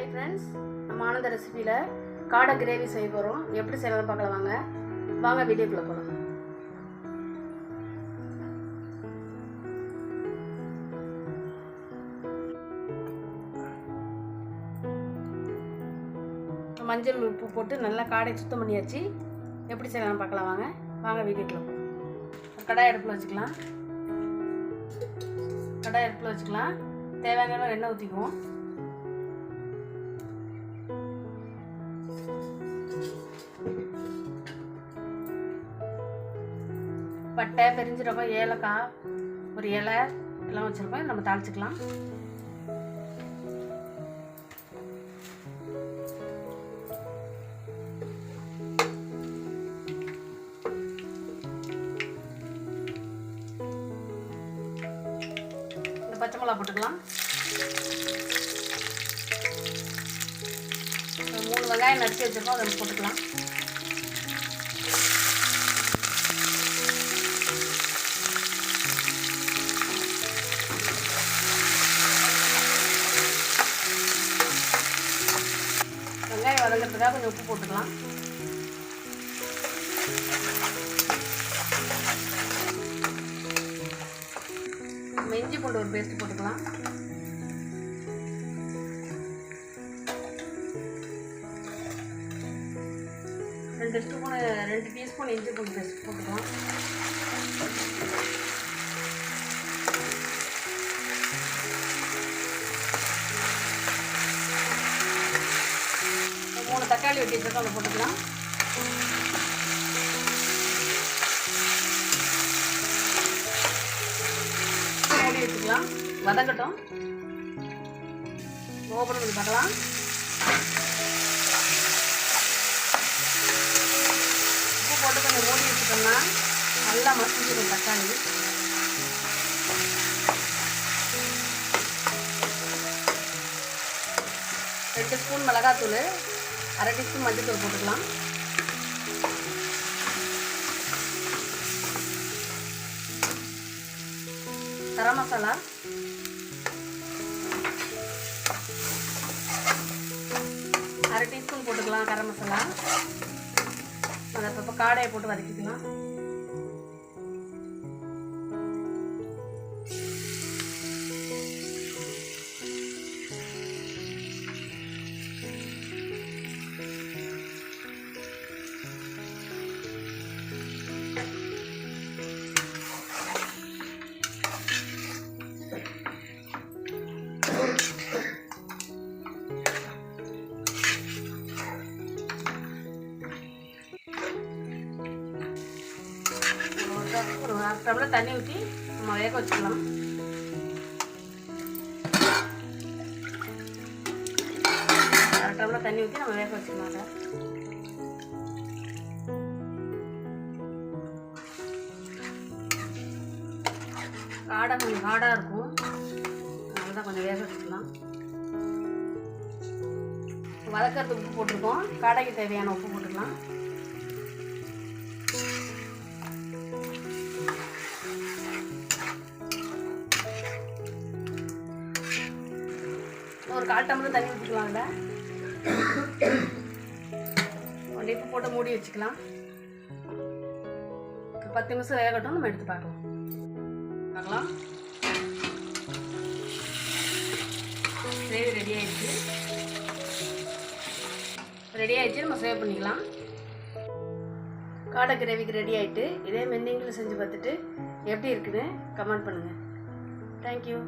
Hi friends நம்ம ஆனந்த ரெசிபியில் காடை gravy செய்ய போகிறோம் எப்படி செய்யலாம் பார்க்கலாம் வாங்க. வாங்க வீடியோக்குள்ளே போகலாம் மஞ்சள் உப்பு போட்டு நல்லா காடை சுத்தம் பண்ணியாச்சு. எப்படி செய்யலாம் பார்க்கலாம் வாங்க. வாங்க வீடியோக்குள்ளே போகலாம் கடாய் அடுப்பில் வச்சுக்கலாம். கடாய் அடுப்பில் வச்சுக்கலாம். தேவையான எண்ணெய் ஊற்றிக்குவோம் பட்டை பெருஞ்சீரகம் ஏலக்காய் ஒரு இலை எல்லாம் வச்சுருக்கோம் நம்ம தாளிச்சிக்கலாம். இந்த பச்சை மிளகா போட்டுக்கலாம். மூணு வெங்காயம் நறுக்கி வச்சுருக்கோம். அதை போட்டுக்கலாம். வதங்கிறதுக்காக கொஞ்சம் உப்பு போட்டுக்கலாம். இஞ்சி பூண்டு ஒரு பேஸ்ட் போட்டுக்கலாம். ரெண்டு ஸ்பூனு ரெண்டு டீஸ்பூன் இஞ்சி பூண்டு பேஸ்ட் போட்டுக்கலாம். தக்காளி வெட்டி வச்சுருக்கோம் அதை போட்டுக்கலாம். மூடி வச்சுக்கலாம். வதங்கட்டும். ஓப்பன் பண்ணி பார்க்கலாம். உப்பு போட்டு கொஞ்சம் மூடி வச்சுட்டோம்னா நல்லா மசிஞ்சிடும் தக்காளி. ரெண்டு ஸ்பூன் மிளகாத்தூள். அரை டீஸ்பூன் மஞ்சள்தூள் போட்டுக்கலாம். கரம் மசாலா. அரை டீஸ்பூன் போட்டுக்கலாம் கரம் மசாலா. அதை அப்பப்போ காடையை போட்டு வதக்கிக்கலாம். ஒரு அரை டம்ளர் தண்ணி ஊற்றி நம்ம வேக வச்சுக்கலாம் அரை டம்ளர் தண்ணி ஊற்றி நம்ம வேக வச்சுக்கலாம் சார் காடை கொஞ்சம் ஹார்டாக இருக்கும் அதனால தான் கொஞ்சம் வேக வச்சுக்கலாம் வதக்கிறது உப்பு போட்டிருக்கோம் காடைக்கு தேவையான உப்பு போட்டுக்கலாம் ஒரு கால் டம்ளர் தண்ணி ஊற்றிக்கலாம்ல ஒரு இப்போ போட்டு மூடி வச்சுக்கலாம். பத்து நிமிஷம் வேகட்டும் நம்ம எடுத்து பார்க்கலாம். பார்க்கலாம். கிரேவி ரெடி ஆயிடுச்சு. ரெடி ஆயிடுச்சு நம்ம சேவ் பண்ணிக்கலாம். காடை கிரேவிக்கு ரெடி ஆகிட்டு இதே மென்னிங்கில் செஞ்சு பார்த்துட்டு எப்படி இருக்குன்னு கமெண்ட் பண்ணுங்கள் தேங்க்யூ